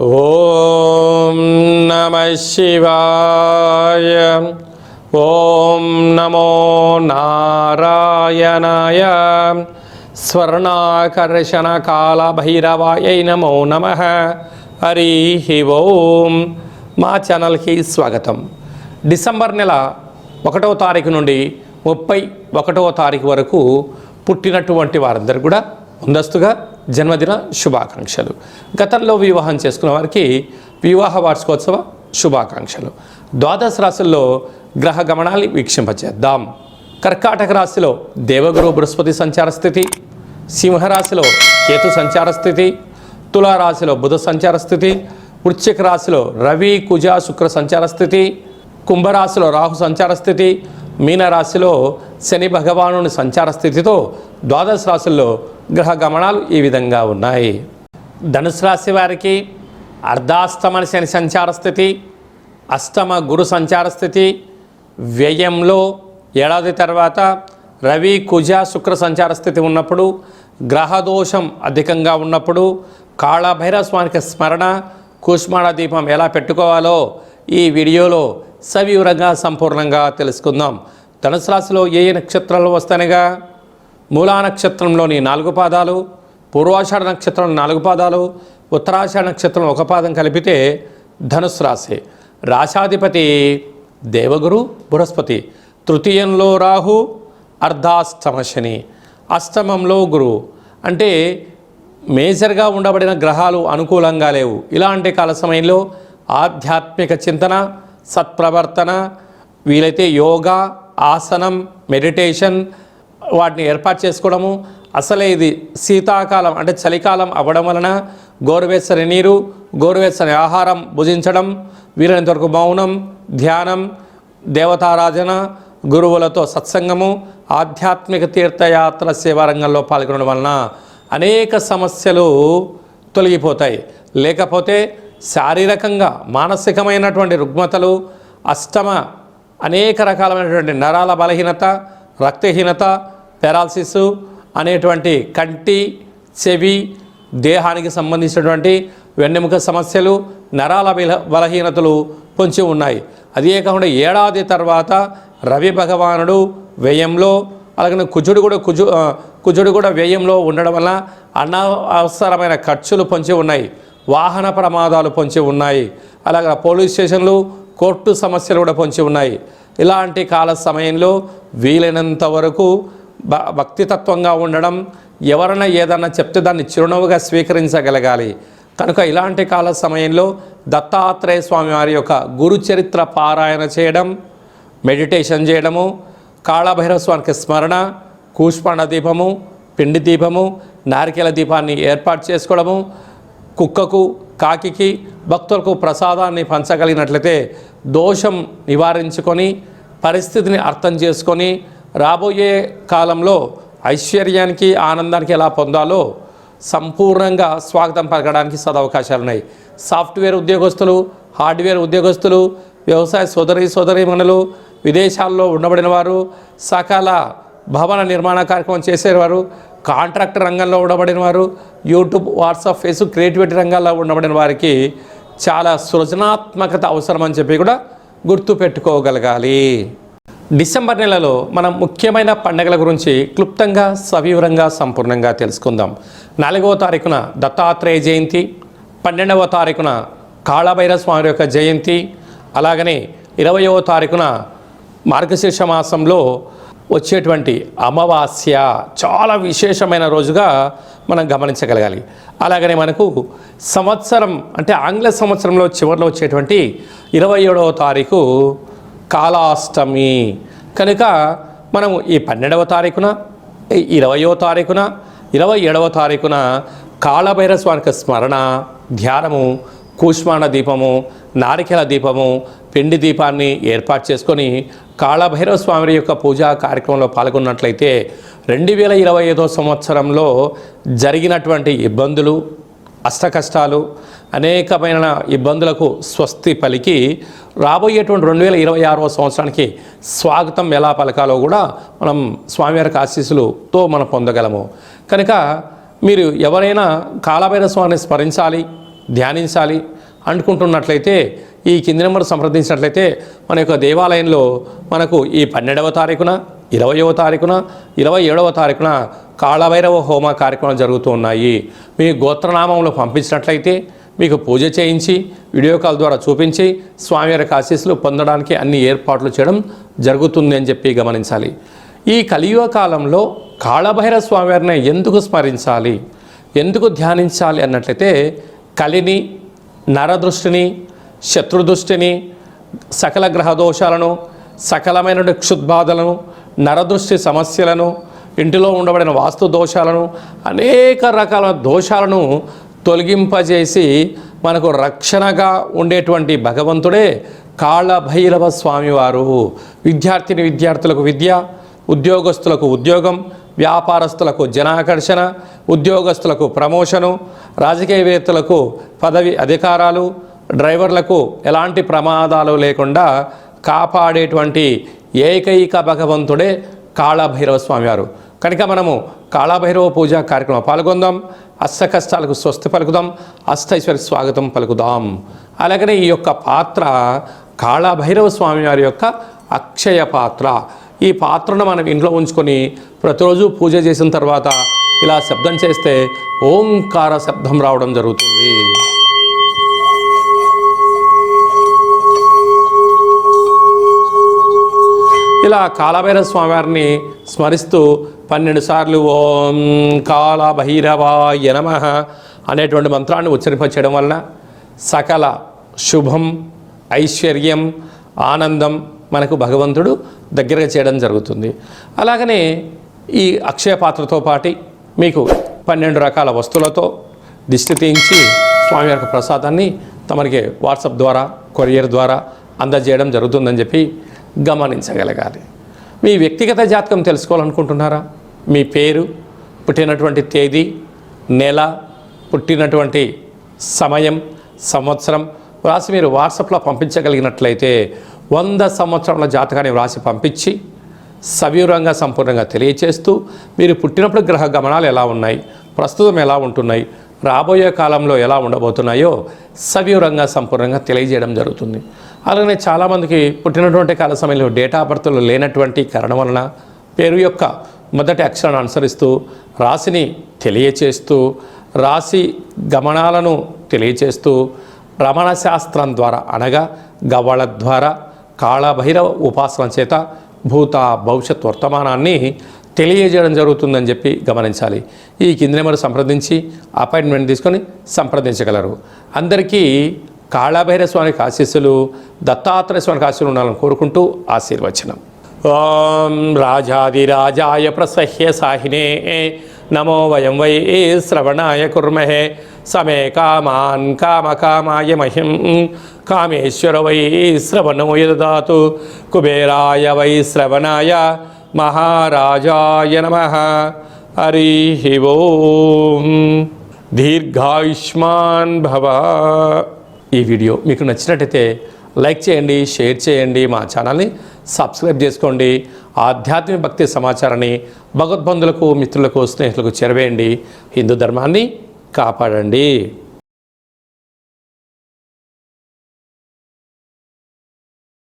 ఓం నమ శివాయ. ఓం నమో నారాయణాయ. స్వర్ణాకర్షణ కాల భైరవాయ నమో నమ. హరి ఓం. మా ఛానల్కి స్వాగతం. డిసెంబర్ నెల ఒకటవ తారీఖు నుండి ముప్పై ఒకటవ తారీఖు వరకు పుట్టినటువంటి వారందరూ కూడా ముందస్తుగా జన్మదిన శుభాకాంక్షలు. గతంలో వివాహం చేసుకున్న వారికి వివాహ వార్షికోత్సవ శుభాకాంక్షలు. ద్వాదశ రాశుల్లో గ్రహ గమనాన్ని వీక్షింపచేద్దాం. కర్కాటక రాశిలో దేవగురు బృహస్పతి సంచార స్థితి సింహరాశిలో కేతు సంచార స్థితి తులారాశిలో బుధ సంచార స్థితి వృశ్చిక రాశిలో రవి కుజ శుక్ర సంచార స్థితి కుంభరాశిలో రాహు సంచార స్థితి మీనరాశిలో శని భగవానుని సంచార స్థితితో ద్వాదశ రాశుల్లో గ్రహ గమనాలు ఈ విధంగా ఉన్నాయి. ధనుసు రాశి వారికి అర్ధాస్తమ శని సంచార స్థితి అష్టమ గురు సంచార స్థితి వ్యయంలో ఏడాది తర్వాత రవి కుజ శుక్ర సంచార స్థితి ఉన్నప్పుడు గ్రహదోషం అధికంగా ఉన్నప్పుడు కాళభైరవ స్వామికి స్మరణ కూష్మాణ దీపం ఎలా పెట్టుకోవాలో ఈ వీడియోలో సవివరంగా సంపూర్ణంగా తెలుసుకుందాం. ధనుసు రాశిలో ఏ నక్షత్రాలు వస్తానగా మూలా నక్షత్రంలోని నాలుగు పాదాలు పూర్వాషాఢ నక్షత్రం నాలుగు పాదాలు ఉత్తరాషాఢ నక్షత్రం ఒక పాదం కలిపితే ధనుసు రాశి. రాశాధిపతి దేవగురు బృహస్పతి. తృతీయంలో రాహు అర్ధాష్టమ శని. అష్టమంలో గురువు. అంటే మేజర్గా ఉండబడిన గ్రహాలు అనుకూలంగా లేవు. ఇలాంటి కాల సమయంలో ఆధ్యాత్మిక చింతన సత్ప్రవర్తన వీలైతే యోగా ఆసనం మెడిటేషన్ వాటిని ఏర్పాటు చేసుకోవడము. అసలే ఇది శీతాకాలం అంటే చలికాలం అవ్వడం వలన గోరువెచ్చని నీరు గోరువెచ్చని ఆహారం భుజించడం వీలైనంతవరకు మౌనం ధ్యానం దేవతారాధన గురువులతో సత్సంగము ఆధ్యాత్మిక తీర్థయాత్ర సేవారంగంలో పాల్గొనడం వలన అనేక సమస్యలు తొలగిపోతాయి. లేకపోతే శారీరకంగా మానసికమైనటువంటి రుగ్మతలు అష్టమ అనేక రకాలైనటువంటి నరాల బలహీనత రక్తహీనత పెరాలసిస్ అనేటువంటి కంటి చెవి దేహానికి సంబంధించినటువంటి వెన్నెముక సమస్యలు నరాల బల బలహీనతలు పొంచి ఉన్నాయి. అదే కాకుండా ఏడాది తర్వాత రవి భగవానుడు వ్యయంలో అలాగే కుజుడు కూడా కుజు కుజుడు కూడా వ్యయంలో ఉండడం వల్ల అనవసరమైన ఖర్చులు పొంచి ఉన్నాయి. వాహన ప్రమాదాలు పొంచి ఉన్నాయి. అలాగే పోలీస్ స్టేషన్లు కోర్టు సమస్యలు కూడా పొంచి ఉన్నాయి. ఇలాంటి కాల సమయంలో వీలైనంత వరకు భ భక్తితత్వంగా ఉండడం ఎవరైనా ఏదన్నా చెప్తే దాన్ని చిరునవ్వుగా స్వీకరించగలగాలి. కనుక ఇలాంటి కాల సమయంలో దత్తాత్రేయ స్వామి వారి యొక్క గురు చరిత్ర పారాయణ చేయడం మెడిటేషన్ చేయడము కాళభైరవ స్వామికి స్మరణ కూష్పాండ దీపము పిండి దీపము నారికేల దీపాన్ని ఏర్పాటు చేసుకోవడము కుక్కకు కాకికి భక్తులకు ప్రసాదాన్ని పంచగలిగినట్లయితే దోషం నివారించుకొని పరిస్థితిని అర్థం చేసుకొని రాబోయే కాలంలో ఐశ్వర్యానికి ఆనందానికి ఎలా పొందాలో సంపూర్ణంగా స్వాగతం పలకడానికి సదవకాశాలు ఉన్నాయి సాఫ్ట్వేర్ ఉద్యోగస్తులు హార్డ్వేర్ ఉద్యోగస్తులు వ్యవసాయ సోదరి సోదరీమణులు విదేశాల్లో ఉండబడిన వారు సకాల భవన నిర్మాణ కార్యక్రమం చేసేవారు కాంట్రాక్ట్ రంగంలో ఉండబడిన వారు యూట్యూబ్ వాట్సాప్ ఫేస్బుక్ క్రియేటివిటీ రంగాల్లో ఉండబడిన వారికి చాలా సృజనాత్మకత అవసరం అని చెప్పి కూడా గుర్తు పెట్టుకోగలగాలి డిసెంబర్ నెలలో మనం ముఖ్యమైన పండుగల గురించి క్లుప్తంగా సవివరంగా సంపూర్ణంగా తెలుసుకుందాం. నాలుగవ తారీఖున దత్తాత్రేయ జయంతి పన్నెండవ తారీఖున కాళభైర స్వామి యొక్క జయంతి అలాగనే ఇరవయవ తారీఖున మార్గశీర్ష మాసంలో వచ్చేటువంటి అమావాస్య. చాలా విశేషమైన రోజుగా మనం గమనించగలగాలి. అలాగనే మనకు సంవత్సరం అంటే ఆంగ్ల సంవత్సరంలో చివరిలో వచ్చేటువంటి ఇరవై ఏడవ తారీఖు కాలాష్టమి. కనుక మనము ఈ పన్నెండవ తారీఖున ఇరవయో తారీఖున ఇరవై ఏడవ తారీఖున కాళభైర స్వామికి స్మరణ ధ్యానము కూష్మాణ దీపము నారికెల దీపము పిండి దీపాన్ని ఏర్పాటు చేసుకొని కాళభైరవ స్వామి యొక్క పూజా కార్యక్రమంలో పాల్గొన్నట్లయితే రెండు వేల ఇరవై ఐదో సంవత్సరంలో జరిగినటువంటి ఇబ్బందులు అష్టకష్టాలు అనేకమైన ఇబ్బందులకు స్వస్తి పలికి రాబోయేటువంటి రెండు వేల ఇరవై ఆరవ సంవత్సరానికి స్వాగతం ఎలా పలకాలో కూడా మనం స్వామివారికి ఆశీస్సులతో మనం పొందగలము. కనుక మీరు ఎవరైనా కాలభైర స్వామిని స్మరించాలి ధ్యానించాలి అనుకుంటున్నట్లయితే ఈ కింది నెంబర్ సంప్రదించినట్లయితే మన యొక్క దేవాలయంలో మనకు ఈ పన్నెండవ తారీఖున ఇరవయవ తారీఖున ఇరవై ఏడవ తారీఖున కాళభైరవ హోమ కార్యక్రమాలు జరుగుతూ ఉన్నాయి. మీ గోత్రనామంలో పంపించినట్లయితే మీకు పూజ చేయించి వీడియో కాల్ ద్వారా చూపించి స్వామివారి ఆశీస్సులు పొందడానికి అన్ని ఏర్పాట్లు చేయడం జరుగుతుంది అని చెప్పి గమనించాలి. ఈ కలియుగ కాలంలో కాళభైరవ స్వామివారిని ఎందుకు స్మరించాలి? ఎందుకు ధ్యానించాలి అన్నట్లయితే కలిని నరదృష్టిని శత్రుదృష్టిని సకల గ్రహ దోషాలను సకలమైన క్షుద్బాధలను నరదృష్టి సమస్యలను ఇంటిలో ఉండబడిన వాస్తు దోషాలను అనేక రకాల దోషాలను తొలగింపజేసి మనకు రక్షణగా ఉండేటువంటి భగవంతుడే కాళభైరవ స్వామివారు. విద్యార్థిని విద్యార్థులకు విద్య ఉద్యోగస్తులకు ఉద్యోగం వ్యాపారస్తులకు జనాకర్షణ ఉద్యోగస్తులకు ప్రమోషను రాజకీయవేత్తలకు పదవి అధికారాలు డ్రైవర్లకు ఎలాంటి ప్రమాదాలు లేకుండా కాపాడేటువంటి ఏకైక భగవంతుడే కాళభైరవ స్వామివారు. కనుక మనము కాళభైరవ పూజ కార్యక్రమం పాల్గొందాం. అష్ట కష్టాలకు స్వస్తి పలుకుదాం అష్టైశ్వర్య స్వాగతం పలుకుదాం. అలాగనే ఈ యొక్క పాత్ర కాళభైరవ స్వామి వారి యొక్క అక్షయ పాత్ర. ఈ పాత్రను మనం ఇంట్లో ఉంచుకొని ప్రతిరోజు పూజ చేసిన తర్వాత ఇలా శబ్దం చేస్తే ఓంకార శబ్దం రావడం జరుగుతుంది. ఇలా కాలభైరవ స్వామివారిని స్మరిస్తూ పన్నెండు సార్లు ఓం కాళభైరవాయ నమ అనేటువంటి మంత్రాన్ని ఉచ్చరింపచేయడం వలన సకల శుభం ఐశ్వర్యం ఆనందం మనకు భగవంతుడు దగ్గరగా చేయడం జరుగుతుంది. అలాగనే ఈ అక్షయ పాత్రతో పాటి మీకు పన్నెండు రకాల వస్తువులతో దిష్టి తీయించి స్వామివారికి ప్రసాదాన్ని తమరికి వాట్సాప్ ద్వారా కొరియర్ ద్వారా అందజేయడం జరుగుతుందని చెప్పి గమనించగలగాలి. మీ వ్యక్తిగత జాతకం తెలుసుకోవాలనుకుంటున్నారా? మీ పేరు పుట్టినటువంటి తేదీ నెల పుట్టినటువంటి సమయం సంవత్సరం వ్రాసి మీరు వాట్సాప్లో పంపించగలిగినట్లయితే వంద సంవత్సరాల జాతకాన్ని వ్రాసి పంపించి సవివరంగా సంపూర్ణంగా తెలియచేస్తూ మీరు పుట్టినప్పుడు గ్రహ గమనాలు ఎలా ఉన్నాయి? ప్రస్తుతం ఎలా ఉంటున్నాయి? రాబోయే కాలంలో ఎలా ఉండబోతున్నాయో సవివరంగా సంపూర్ణంగా తెలియజేయడం జరుగుతుంది. అలాగే చాలామందికి పుట్టినటువంటి కాల సమయంలో డేటా బర్త్లు లేనటువంటి కారణం వలన పేరు యొక్క మొదటి అక్షరాన్ని అనుసరిస్తూ రాశిని తెలియచేస్తూ రాశి గమనాలను తెలియచేస్తూ రమణ శాస్త్రం ద్వారా అనగా గవళ ద్వారా కాళభైరవ ఉపాసన చేత భూత భవిష్యత్ వర్తమానాన్ని తెలియజేయడం జరుగుతుందని చెప్పి గమనించాలి. ఈ కింది నెంబర్ సంప్రదించి అపాయింట్మెంట్ తీసుకొని సంప్రదించగలరు. అందరికీ కాళభైర స్వామికి ఆశీస్సులు దత్తాత్రేయ స్వామికి ఆశీస్సులు ఉండాలని కోరుకుంటూ ఆశీర్వచనం. ఓం రాజాదిరాజాయ ప్రసహ్య సాహినే నమో వయం వై శ్రవణాయ కుర్మహే సమే కామాన్ కామకామాయ మహిం కామేశ్వర వై శ్రవణో దాతు కుబేరాయ వై శ్రవణాయ మహారాజాయ నమ. హరి ఓం దీర్ఘాయుష్మాన్ భవ ఈ వీడియో. మీకు నచ్చినట్టయితే లైక్ చేయండి షేర్ చేయండి మా ఛానల్ని సబ్స్క్రైబ్ చేసుకోండి. ఆధ్యాత్మిక భక్తి సమాచారాన్ని భగవద్బంధులకు మిత్రులకు స్నేహితులకు చేరవేయండి. హిందూ ధర్మాన్ని కాపాడండి.